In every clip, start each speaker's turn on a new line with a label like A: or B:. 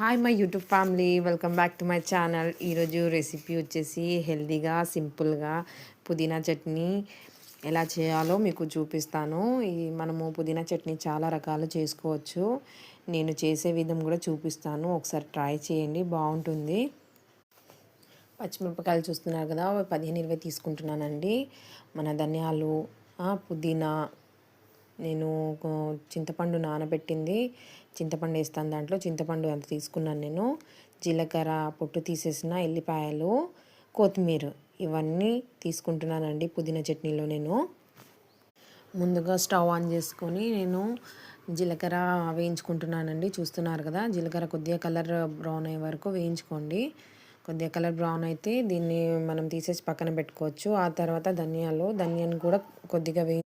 A: Hi my YouTube family welcome back to my channel ఈరోజు recipe వచ్చేసి హెల్దీగా సింపుల్గా పుదీనా చట్నీ ఎలా చేయాలో మీకు చూపిస్తాను. ఈ మనము పుదీనా చట్నీ చాలా రకాలు చేసుకోవచ్చు. నేను చేసే విధం కూడా చూపిస్తాను. ఒకసారి ట్రై చేయండి. బాగుంటుంది. పచ్చిమిరపకాయలు చూస్తున్నారు కదా పదిహేను ఇరవై తీసుకుంటున్నానండి. మన ధనియాలు పుదీనా నేను చింతపండు నానబెట్టింది. చింతపండు వేస్తాను దాంట్లో. చింతపండు అంత తీసుకున్నాను నేను. జీలకర్ర పొట్టు తీసేసిన ఎల్లిపాయలు కొత్తిమీర ఇవన్నీ తీసుకుంటున్నానండి పుదీనా చట్నీలో నేను. ముందుగా స్టవ్ ఆన్ చేసుకొని నేను జీలకర్ర వేయించుకుంటున్నానండి. చూస్తున్నారు కదా జీలకర్ర కొద్దిగా కలర్ బ్రౌన్ అయ్యే వరకు వేయించుకోండి. కొద్దిగా కలర్ బ్రౌన్ అయితే దీన్ని మనం తీసేసి పక్కన పెట్టుకోవచ్చు. ఆ తర్వాత ధనియాలు ధనియాన్ని కూడా కొద్దిగా వేయి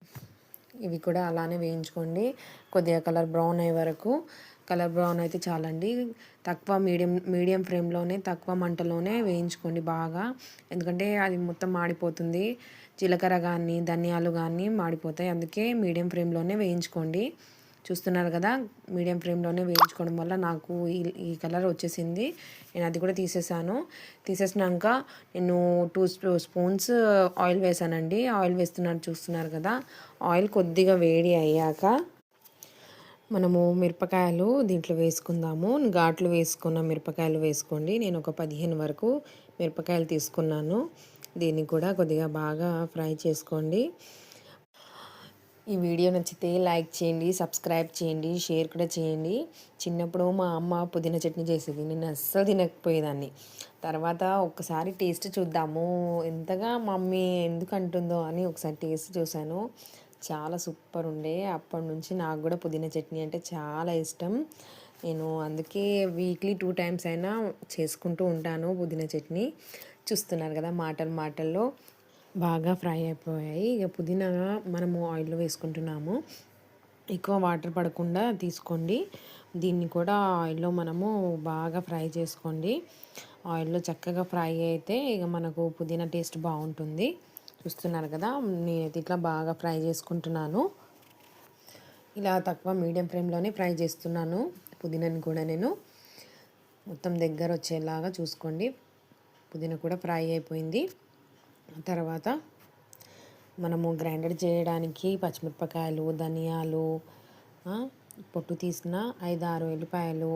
A: ఇవి కూడా అలానే వేయించుకోండి. కొద్దిగా కలర్ బ్రౌన్ అయ్యే వరకు. కలర్ బ్రౌన్ అయితే చాలండి. తక్కువ మీడియం మీడియం ఫ్లేమ్లోనే తక్కువ మంటలోనే వేయించుకోండి బాగా. ఎందుకంటే అది మొత్తం మాడిపోతుంది. జీలకర్ర కానీ ధనియాలు కానీ మాడిపోతాయి. అందుకే మీడియం ఫ్లేమ్లోనే వేయించుకోండి. చూస్తున్నారు కదా మీడియం ఫ్లేమ్లోనే వేయించుకోవడం వల్ల నాకు ఈ ఈ కలర్ వచ్చేసింది. నేను అది కూడా తీసేసాను. తీసేసినాక నేను టూ స్పూన్స్ ఆయిల్ వేసానండి. ఆయిల్ వేస్తున్నాను చూస్తున్నారు కదా ఆయిల్ కొద్దిగా వేడి అయ్యాక మనము మిరపకాయలు దీంట్లో వేసుకుందాము. ఘాట్లు వేసుకున్న మిరపకాయలు వేసుకోండి. నేను ఒక పదిహేను వరకు మిరపకాయలు తీసుకున్నాను. దీన్ని కూడా కొద్దిగా బాగా ఫ్రై చేసుకోండి. ఈ వీడియో నచ్చితే లైక్ చేయండి సబ్స్క్రైబ్ చేయండి షేర్ కూడా చేయండి. చిన్నప్పుడు మా అమ్మ పుదీనా చట్నీ చేసేది. నేను అస్సలు తినకపోయేదాన్ని. తర్వాత ఒకసారి టేస్ట్ చూద్దాము. ఎంతగా మమ్మీ ఎందుకు అంటుందో అని ఒకసారి టేస్ట్ చూశాను. చాలా సూపర్ ఉండే. అప్పటి నుంచి నాకు కూడా పుదీనా చట్నీ అంటే చాలా ఇష్టం. నేను అందుకే వీక్లీ టూ టైమ్స్ అయినా చేసుకుంటూ ఉంటాను పుదీనా చట్నీ. చూస్తున్నారు కదా మాటలు మాటల్లో. బాగా ఫ్రై అయిపోయాయి. ఇక పుదీనా మనము ఆయిల్లో వేసుకుంటున్నాము. ఎక్కువ వాటర్ పడకుండా తీసుకోండి. దీన్ని కూడా ఆయిల్లో మనము బాగా ఫ్రై చేసుకోండి. ఆయిల్లో చక్కగా ఫ్రై అయితే ఇక మనకు పుదీనా టేస్ట్ బాగుంటుంది. చూస్తున్నారు కదా నేనైతే ఇట్లా బాగా ఫ్రై చేసుకుంటున్నాను. ఇలా తక్కువ మీడియం ఫ్లేమ్లోనే ఫ్రై చేస్తున్నాను పుదీనాని కూడా నేను. మొత్తం దగ్గర వచ్చేలాగా చూసుకోండి. పుదీనా కూడా ఫ్రై అయిపోయింది. తర్వాత మనము గ్రైండర్ చేయడానికి పచ్చిమిరపకాయలు ధనియాలు పొట్టు తీసిన ఐదు ఆరు ఎల్లిపాయలు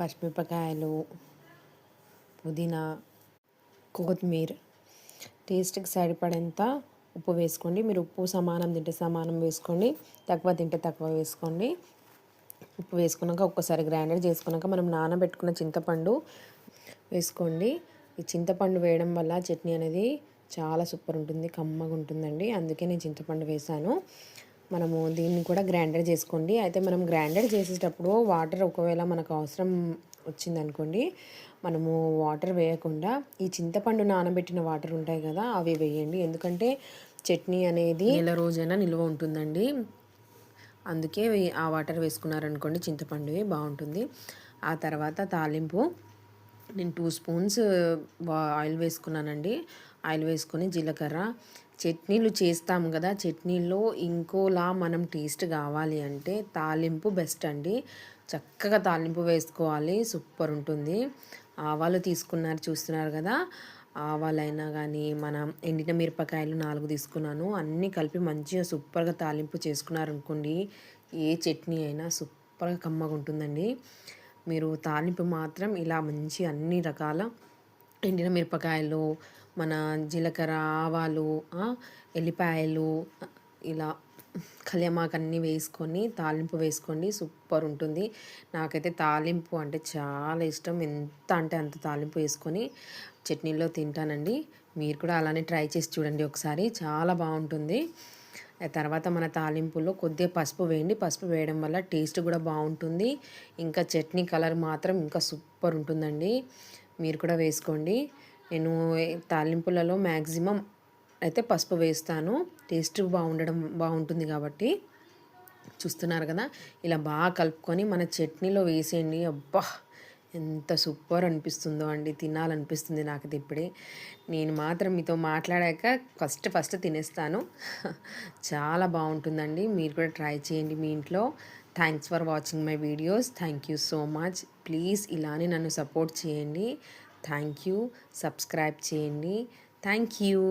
A: పచ్చిమిరపకాయలు పుదీనా కొత్తిమీర. టేస్ట్కి సరిపడేంత ఉప్పు వేసుకోండి. మీరు ఉప్పు సమానం తింటే సమానం వేసుకోండి. తక్కువ తింటే తక్కువ వేసుకోండి. ఉప్పు వేసుకున్నాక ఒక్కసారి గ్రైండర్ చేసుకున్నాక మనం నానబెట్టుకున్న చింతపండు వేసుకోండి. ఈ చింతపండు వేయడం వల్ల చట్నీ అనేది చాలా సూపర్ ఉంటుంది కమ్మగా ఉంటుందండి. అందుకే నేను చింతపండు వేసాను మనము దీన్ని కూడా గ్రైండర్ చేసుకోండి. అయితే మనం గ్రైండర్ చేసేటప్పుడు వాటర్ ఒకవేళ మనకు అవసరం వచ్చిందనుకోండి మనము వాటర్ వేయకుండా ఈ చింతపండు నానబెట్టిన వాటర్ ఉంటాయి కదా అవి వేయండి. ఎందుకంటే చట్నీ అనేది నెల రోజైనా నిల్వ ఉంటుందండి. అందుకే ఆ వాటర్ వేసుకున్నారనుకోండి చింతపండువి బాగుంటుంది. ఆ తర్వాత తాలింపు నేను టూ స్పూన్స్ ఆయిల్ వేసుకున్నానండి. ఆయిల్ వేసుకొని జీలకర్ర. చట్నీలు చేస్తాం కదా చట్నీలో ఇంకోలా మనం టేస్ట్ కావాలి అంటే తాలింపు బెస్ట్ అండి. చక్కగా తాలింపు వేసుకోవాలి సూపర్ ఉంటుంది. ఆవాలు తీసుకున్నారు చూస్తున్నారు కదా. ఆవాలైనా కానీ మనం ఎండిన మిరపకాయలు నాలుగు తీసుకున్నాను. అన్నీ కలిపి మంచిగా సూపర్గా తాలింపు చేసుకున్నారనుకోండి ఏ చట్నీ అయినా సూపర్గా కమ్మగా ఉంటుందండి మీరు తాలింపు మాత్రం ఇలా మంచి అన్ని రకాల ఎండిన మిరపకాయలు మన జీలకర్ర ఆవాలు ఎల్లిపాయలు ఇలా కలియమాకు అన్నీ వేసుకొని తాలింపు వేసుకోండి. సూపర్ ఉంటుంది. నాకైతే తాలింపు అంటే చాలా ఇష్టం. ఎంత అంటే అంత తాలింపు వేసుకొని చట్నీలో తింటానండి. మీరు కూడా అలానే ట్రై చేసి చూడండి ఒకసారి. చాలా బాగుంటుంది. తర్వాత మన తాలింపులో కొద్దిగా పసుపు వేయండి. పసుపు వేయడం వల్ల టేస్ట్ కూడా బాగుంటుంది. ఇంకా చట్నీ కలర్ మాత్రం ఇంకా సూపర్ ఉంటుందండి. మీరు కూడా వేసుకోండి. నేను తాలింపులలో మ్యాక్సిమం అయితే పసుపు వేస్తాను. టేస్ట్ బాగుండడం బాగుంటుంది కాబట్టి. చూస్తున్నారు కదా? ఇలా బాగా కలుపుకొని మన చట్నీలో వేసేయండి. అబ్బా! ఎంత సూపర్ అనిపిస్తుందో అండి. తినాలనిపిస్తుంది నాకు ఇప్పుడే. నేను మాత్రం మీతో మాట్లాడాక ఫస్ట్ ఫస్ట్ తినేస్తాను. చాలా బాగుంటుందండి. మీరు కూడా ట్రై చేయండి మీ ఇంట్లో. Thanks for watching my videos thank you so much please ఇలానే నన్ను సపోర్ట్ చేయండి. థ్యాంక్ యూ సబ్స్క్రైబ్ చేయండి. Thank you